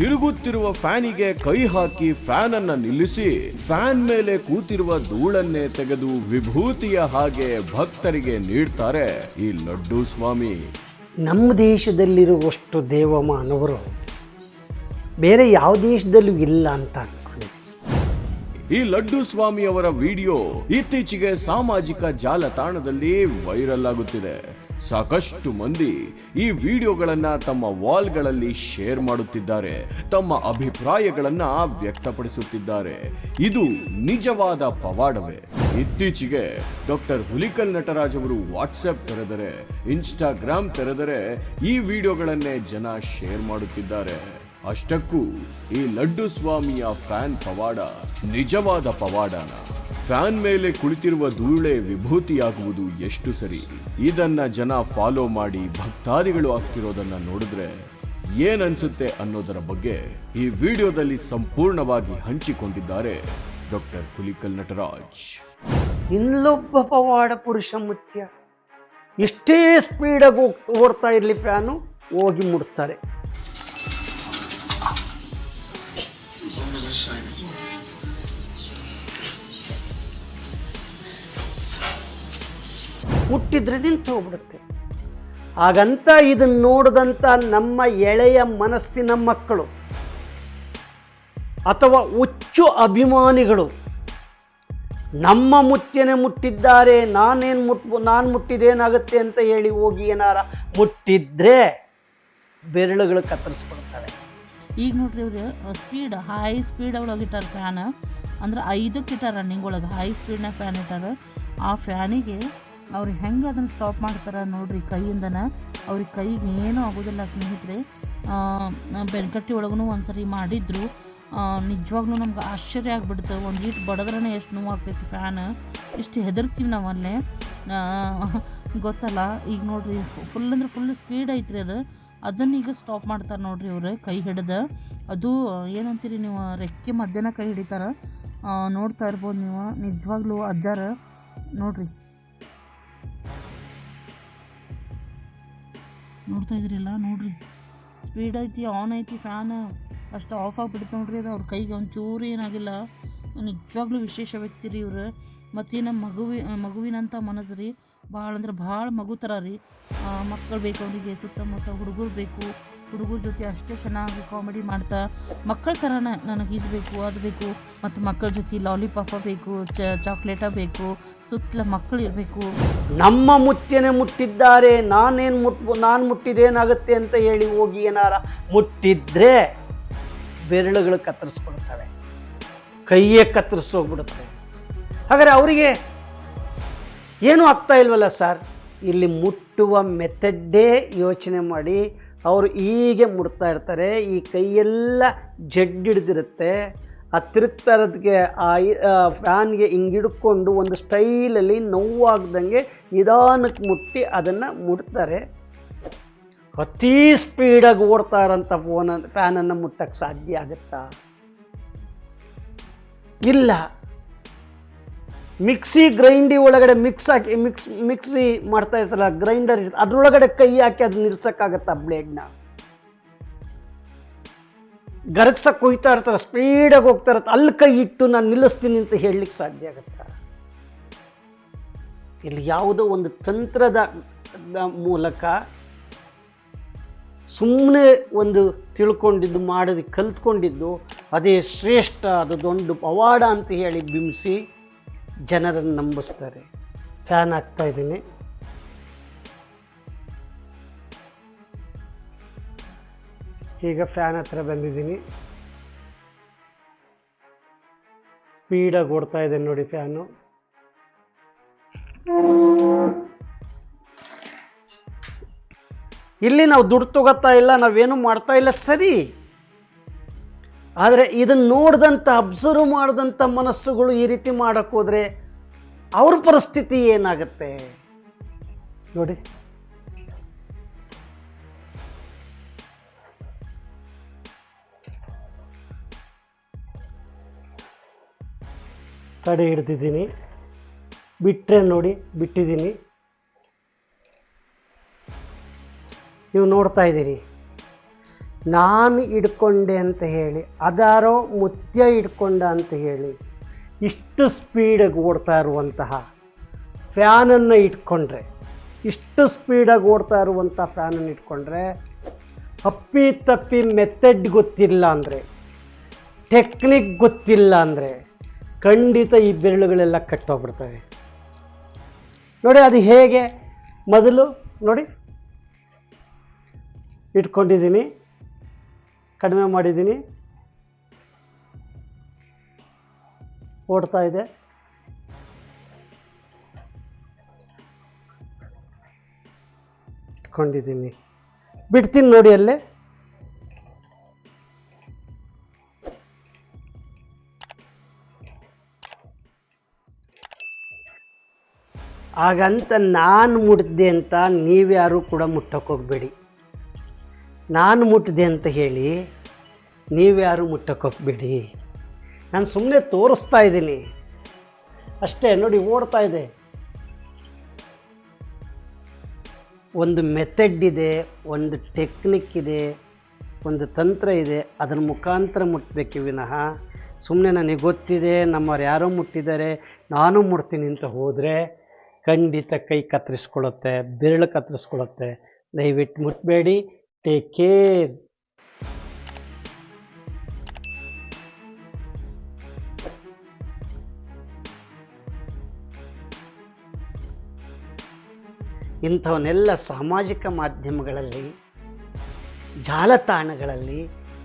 ತಿರುಗುತ್ತಿರುವ ಫ್ಯಾನಿಗೆ ಕೈ ಹಾಕಿ ಫ್ಯಾನ್ ಅನ್ನ ನಿಲ್ಲಿಸಿ ಫ್ಯಾನ್ ಮೇಲೆ ಕೂತಿರುವ ಧೂಳನ್ನೇ ತೆಗೆದು ವಿಭೂತಿಯ ಹಾಗೆ ಭಕ್ತರಿಗೆ ನೀಡ್ತಾರೆ ಈ ಲಡ್ಡು ಸ್ವಾಮಿ. ನಮ್ಮ ದೇಶದಲ್ಲಿರುವಷ್ಟು ದೇವಮಾನವರು ಬೇರೆ ಯಾವ ದೇಶದಲ್ಲೂ ಇಲ್ಲ ಅಂತ ಈ ಲಡ್ಡು ಸ್ವಾಮಿ ಅವರ ವಿಡಿಯೋ ಇತ್ತೀಚೆಗೆ ಸಾಮಾಜಿಕ ಜಾಲತಾಣದಲ್ಲಿ ವೈರಲ್ ಆಗುತ್ತಿದೆ. ಸಾಕಷ್ಟು ಮಂದಿ ಈ ವಿಡಿಯೋಗಳನ್ನು ತಮ್ಮ ವಾಲ್ಗಳಲ್ಲಿ ಶೇರ್ ಮಾಡುತ್ತಿದ್ದಾರೆ, ತಮ್ಮ ಅಭಿಪ್ರಾಯಗಳನ್ನ ವ್ಯಕ್ತಪಡಿಸುತ್ತಿದ್ದಾರೆ. ಇದು ನಿಜವಾದ ಪವಾಡವೇ. ಇತ್ತೀಚೆಗೆ ಡಾಕ್ಟರ್ ಹುಲಿಕಲ್ ನಟರಾಜ್ ಅವರು ವಾಟ್ಸಪ್ ತೆರೆದರೆ, ಇನ್ಸ್ಟಾಗ್ರಾಮ್ ತೆರೆದರೆ ಈ ವಿಡಿಯೋಗಳನ್ನೇ ಜನ ಶೇರ್ ಮಾಡುತ್ತಿದ್ದಾರೆ. ಅಷ್ಟಕ್ಕೂ ಈ ಲಡ್ಡು ಸ್ವಾಮಿಯ ಫ್ಯಾನ್ ಪವಾಡ ನಿಜವಾದ ಪವಾಡನ. ಫ್ಯಾನ್ ಮೇಲೆ ಕುಳಿತಿರುವ ಧೂಳೆ ವಿಭೂತಿಯಾಗುವುದು ಎಷ್ಟು ಸರಿ? ಇದನ್ನ ಜನ ಫಾಲೋ ಮಾಡಿ ಭಕ್ತಾದಿಗಳು ಆಗ್ತಿರೋದನ್ನ ನೋಡಿದ್ರೆ ಏನನ್ಸುತ್ತೆ ಅನ್ನೋದರ ಬಗ್ಗೆ ಈ ವಿಡಿಯೋದಲ್ಲಿ ಸಂಪೂರ್ಣವಾಗಿ ಹಂಚಿಕೊಂಡಿದ್ದಾರೆ ಡಾಕ್ಟರ್ ಹುಲಿಕಲ್ ನಟರಾಜ್. ಇನ್ನೊಬ್ಬ ಪವಾಡ ಪುರುಷ ಮುತ್ಯ. ಎಷ್ಟೇ ಸ್ಪೀಡಾಗಿ ಓಡ್ತಾ ಇರಲಿ ಫ್ಯಾನು ಹೋಗಿ ಮುಡ್ತಾರೆ ಮುಟ್ಟಿದ್ರೆ ನಿಂತು ಹೋಗ್ಬಿಡುತ್ತೆ. ಹಾಗಂತ ಇದನ್ನು ನೋಡಿದಂಥ ನಮ್ಮ ಎಳೆಯ ಮನಸ್ಸಿನ ಮಕ್ಕಳು ಅಥವಾ ಹುಚ್ಚು ಅಭಿಮಾನಿಗಳು, ನಮ್ಮ ಮುಚ್ಚನೆ ಮುಟ್ಟಿದ್ದಾರೆ, ನಾನೇನು ಮುಟ್, ನಾನು ಮುಟ್ಟಿದೇನಾಗುತ್ತೆ ಅಂತ ಹೇಳಿ ಹೋಗಿ ಏನಾರ ಮುಟ್ಟಿದ್ರೆ ಬೆರಳುಗಳು ಕತ್ತರಿಸ್ಕೊಡ್ತಾರೆ ಈಗ ನೋಡ್ರಿ ಇವ್ರು ಸ್ಪೀಡ್ ಹೈ ಸ್ಪೀಡ್ ಒಳಗೆ ಇಟ್ಟಾರ ಫ್ಯಾನ್ ಅಂದ್ರೆ ಐದಕ್ಕೆ ಇಟ್ಟಾರ ರನ್ನಿಂಗ್ ಒಳಗೆ. ಹೈ ಸ್ಪೀಡ್ನ ಫ್ಯಾನ್ ಇಟ್ಟಾರ. ಆ ಫ್ಯಾನಿಗೆ ಅವ್ರು ಹೆಂಗೆ ಅದನ್ನು ಸ್ಟಾಪ್ ಮಾಡ್ತಾರೆ ನೋಡ್ರಿ ಕೈಯಿಂದನ. ಅವ್ರಿಗೆ ಕೈಗೆ ಏನೂ ಆಗೋದಿಲ್ಲ ಸ್ನೇಹಿತರೆ. ಬೆನ್ಕಟ್ಟಿ ಒಳಗೂ ಒಂದ್ಸರಿ ಮಾಡಿದ್ರು. ನಿಜವಾಗ್ಲೂ ನಮ್ಗೆ ಆಶ್ಚರ್ಯ ಆಗಿಬಿಡ್ತು. ಒಂದು ಈಟ್ ಬಡದ್ರೇ ಎಷ್ಟು ನೋವು ಆಗ್ತೈತಿ ಫ್ಯಾನ್. ಇಷ್ಟು ಹೆದರ್ತೀವಿ ನಾವು ಅಲ್ಲೇ ಗೊತ್ತಲ್ಲ. ಈಗ ನೋಡ್ರಿ ಫುಲ್ ಅಂದ್ರೆ ಫುಲ್ ಸ್ಪೀಡ್ ಐತ್ರಿ ಅದು. ಅದನ್ನ ಈಗ ಸ್ಟಾಪ್ ಮಾಡ್ತಾರೆ ನೋಡ್ರಿ ಅವರು ಕೈ ಹಿಡ್ದು. ಅದು ಏನಂತೀರಿ ನೀವು, ರೆಕ್ಕೆ ಮಧ್ಯಾಹ್ನ ಕೈ ಹಿಡಿತಾರೆ. ನೋಡ್ತಾ ಇರ್ಬೋದು ನೀವು. ನಿಜವಾಗ್ಲೂ ಅಜ್ಜಾರ. ನೋಡ್ರಿ. ನೋಡ್ತಾ ಇದ್ರಿಲ್ಲ? ನೋಡ್ರಿ. ಸ್ಪೀಡ್ ಐತಿ ಆನ್ ಐತಿ ಫ್ಯಾನ್ ಅಷ್ಟು ಆಫ್ ಆಗಿಬಿಡ್ತು ನೋಡ್ರಿ ಅದು. ಅವ್ರ ಕೈಗೆ ಒಂಚೂರು ಏನಾಗಿಲ್ಲ. ನಿಜವಾಗ್ಲೂ ವಿಶೇಷ ವ್ಯಕ್ತಿ ರೀ ಇವ್ರು. ಮತ್ತು ನಮ್ಮ ಮಗುವಿ ಮಗುವಿನಂಥ ಮನಸ್ಸು ರೀ. ಭಾಳ ಅಂದ್ರೆ ಭಾಳ ಮಗು ಥರ ರೀ. ಮಕ್ಕಳು ಬೇಕು ಅವರಿಗೆ ಸುತ್ತಮುತ್ತ ಹುಡುಗರು ಬೇಕು. ಹುಡುಗರ ಜೊತೆ ಅಷ್ಟೇ ಚೆನ್ನಾಗಿ ಕಾಮಿಡಿ ಮಾಡ್ತಾ, ಮಕ್ಕಳ ಥರನೇ ನನಗೆ ಇದು ಬೇಕು, ಅದು ಬೇಕು, ಮತ್ತು ಮಕ್ಕಳ ಜೊತೆ ಲಾಲಿಪಾಪ ಬೇಕು, ಚ ಚಾಕ್ಲೇಟ ಬೇಕು, ಸುತ್ತಲ ಮಕ್ಕಳು ಇರಬೇಕು. ನಮ್ಮ ಮುಚ್ಚೇನೆ ಮುಟ್ಟಿದ್ದಾರೆ, ನಾನೇನು ಮುಟ್ ನಾನು ಮುಟ್ಟಿದೇನಾಗುತ್ತೆ ಅಂತ ಹೇಳಿ ಹೋಗಿ ಏನಾರ ಮುಟ್ಟಿದ್ರೆ ಬೆರಳುಗಳು ಕತ್ತರಿಸ್ಕೊಳ್ತವೆ ಕೈಯೇ ಕತ್ತರಿಸೋಗ್ಬಿಡುತ್ತೆ ಹಾಗಾದರೆ ಅವರಿಗೆ ಏನೂ ಆಗ್ತಾ ಇಲ್ವಲ್ಲ ಸರ್? ಇಲ್ಲಿ ಮುಟ್ಟುವ ಮೆಥಡ್ಡೇ ಯೋಚನೆ ಮಾಡಿ ಅವರು ಹೀಗೆ ಮುಡ್ತಾ ಇರ್ತಾರೆ, ಈ ಕೈಯೆಲ್ಲ ಜಡ್ಡಿಡ್ದಿರುತ್ತೆ ಆ ತಿರುಗ್ತಾ ಇರೋದಕ್ಕೆ ಆ ಫ್ಯಾನ್ಗೆ ಹಿಂಗೆ ಹಿಡ್ಕೊಂಡು ಒಂದು ಸ್ಟೈಲಲ್ಲಿ ನೋವಾಗ್ದಂಗೆ ನಿಧಾನಕ್ಕೆ ಮುಟ್ಟಿ ಅದನ್ನು ಮುಡ್ತಾರೆ. ಅತಿ ಸ್ಪೀಡಾಗಿ ಓಡ್ತಾ ಇರೋಂಥ ಫೋನ್, ಫ್ಯಾನನ್ನು ಮುಟ್ಟಕ್ಕೆ ಸಾಧ್ಯ ಆಗುತ್ತಾ? ಇಲ್ಲ. ಮಿಕ್ಸಿ ಗ್ರೈಂಡಿ ಒಳಗಡೆ ಮಿಕ್ಸ್ ಹಾಕಿ, ಮಿಕ್ಸ್, ಮಿಕ್ಸಿ ಮಾಡ್ತಾ ಇರ್ತಾರಲ್ಲ, ಗ್ರೈಂಡರ್ ಇರ್ತದೆ ಅದ್ರೊಳಗಡೆ ಕೈ ಹಾಕಿ ಅದು ನಿಲ್ಸಕ್ಕಾಗತ್ತಾ ಬ್ಲೇಡ್ನ ಗರಗ್ಸಕ್ಕೆ ಹೋಯ್ತಾ ಇರ್ತಾರೆ ಸ್ಪೀಡಾಗಿ ಹೋಗ್ತಾ ಇರತ್ತೆ, ಅಲ್ಲಿ ಕೈ ಇಟ್ಟು ನಾನು ನಿಲ್ಲಿಸ್ತೀನಿ ಅಂತ ಹೇಳಲಿಕ್ಕೆ ಸಾಧ್ಯ ಆಗುತ್ತಾ? ಇಲ್ಲಿ ಯಾವುದೋ ಒಂದು ತಂತ್ರದ ಮೂಲಕ ಸುಮ್ಮನೆ ಒಂದು ತಿಳ್ಕೊಂಡಿದ್ದು, ಮಾಡೋದು, ಕಲ್ತ್ಕೊಂಡಿದ್ದು, ಅದೇ ಶ್ರೇಷ್ಠ ಅದು ದೊಡ್ಡ ಪವಾಡ ಅಂತ ಹೇಳಿ ಬಿಂಬಿಸಿ ಜನರನ್ನು ನಂಬಿಸ್ತಾರೆ. ಫ್ಯಾನ್ ಆಗ್ತಾ ಇದ್ದೀನಿ. ಈಗ ಫ್ಯಾನ್ ಹತ್ರ ಬಂದಿದ್ದೀನಿ. ಸ್ಪೀಡಾಗಿ ಓಡ್ತಾ ಇದೆ ನೋಡಿ ಫ್ಯಾನು. ಇಲ್ಲಿ ನಾವು ದುಡ್ಡು ತಗೋತಾ ಇಲ್ಲ, ನಾವೇನು ಮಾಡ್ತಾ ಇಲ್ಲ, ಸರಿ. ಆದರೆ ಇದನ್ನು ನೋಡಿದಂಥ ಅಬ್ಸರ್ವ್ ಮಾಡಿದಂಥ ಮನಸ್ಸುಗಳು ಈ ರೀತಿ ಮಾಡೋಕ್ಕೋದ್ರೆ ಅವ್ರ ಪರಿಸ್ಥಿತಿ ಏನಾಗುತ್ತೆ? ನೋಡಿ. ತಡೆ ಹಿಡ್ದಿದ್ದೀನಿ. ಬಿಟ್ಟರೆ ನೋಡಿ, ಬಿಟ್ಟಿದ್ದೀನಿ. ನೀವು ನೋಡ್ತಾ ಇದ್ದೀರಿ. ನಾನು ಹಿಡ್ಕೊಂಡೆ ಅಂತ ಹೇಳಿ, ಅದಾರೋ ಮುತ್ಯ ಹಿಡ್ಕೊಂಡ ಅಂತ ಹೇಳಿ, ಇಷ್ಟು ಸ್ಪೀಡಾಗಿ ಓಡ್ತಾ ಇರುವಂತಹ ಫ್ಯಾನನ್ನು ಇಟ್ಕೊಂಡ್ರೆ, ಇಷ್ಟು ಸ್ಪೀಡಾಗಿ ಓಡ್ತಾ ಇರುವಂಥ ಫ್ಯಾನನ್ನು ಇಟ್ಕೊಂಡ್ರೆ ಅಪ್ಪಿ ತಪ್ಪಿ ಮೆಥಡ್ ಗೊತ್ತಿಲ್ಲ ಅಂದರೆ ಟೆಕ್ನಿಕ್ ಗೊತ್ತಿಲ್ಲ ಅಂದರೆ, ಖಂಡಿತ ಈ ಬೆರಳುಗಳೆಲ್ಲ ಕಟ್ಟೋಗ್ಬಿಡ್ತವೆ. ನೋಡಿ ಅದು ಹೇಗೆ? ಮೊದಲು ನೋಡಿ, ಇಟ್ಕೊಂಡಿದ್ದೀನಿ. ಕಡಿಮೆ ಮಾಡಿದ್ದೀನಿ. ಓಡ್ತಾ ಇದೆ. ಇಟ್ಕೊಂಡಿದ್ದೀನಿ. ಬಿಡ್ತೀನಿ ನೋಡಿ ಅಲ್ಲೇ. ಹಾಗಂತ ನಾನು ಮುಟ್ಟಿದೆ ಅಂತ ನೀವ್ಯಾರೂ ಕೂಡ ಮುಟ್ಟಕ್ಕೆ ಹೋಗಬೇಡಿ. ನಾನು ಮುಟ್ಟಿದೆ ಅಂತ ಹೇಳಿ ನೀವ್ಯಾರು ಮುಟ್ಟಕ್ಕೆ ಹೋಗಬೇಡಿ ನಾನು ಸುಮ್ಮನೆ ತೋರಿಸ್ತಾ ಇದ್ದೀನಿ. ಅಷ್ಟೇ, ನೋಡಿ, ಓಡ್ತಾ ಇದೆ. ಒಂದು ಮೆಥಡ್ ಇದೆ, ಒಂದು ಟೆಕ್ನಿಕ್ ಇದೆ, ಒಂದು ತಂತ್ರ ಇದೆ ಅದರ ಮುಖಾಂತರ ಮುಟ್ಟಬೇಕು ವಿನಃ. ಸುಮ್ಮನೆ ನನಗೆ ಗೊತ್ತಿದೆ, ನಮ್ಮವ್ರು ಯಾರೋ ಮುಟ್ಟಿದ್ದಾರೆ, ನಾನು ಮುಡ್ತೀನಿ ಅಂತ ಹೋದರೆ ಖಂಡಿತ ಕೈ ಕತ್ತರಿಸ್ಕೊಳ್ಳುತ್ತೆ, ಬೆರಳು ಕತ್ತರಿಸ್ಕೊಳ್ಳುತ್ತೆ. ದಯವಿಟ್ಟು ಮುಟ್ಟಬೇಡಿ ಟೇಕ್ ಕೇರ್ ಇಂಥವನ್ನೆಲ್ಲ ಸಾಮಾಜಿಕ ಮಾಧ್ಯಮಗಳಲ್ಲಿ ಜಾಲತಾಣಗಳಲ್ಲಿ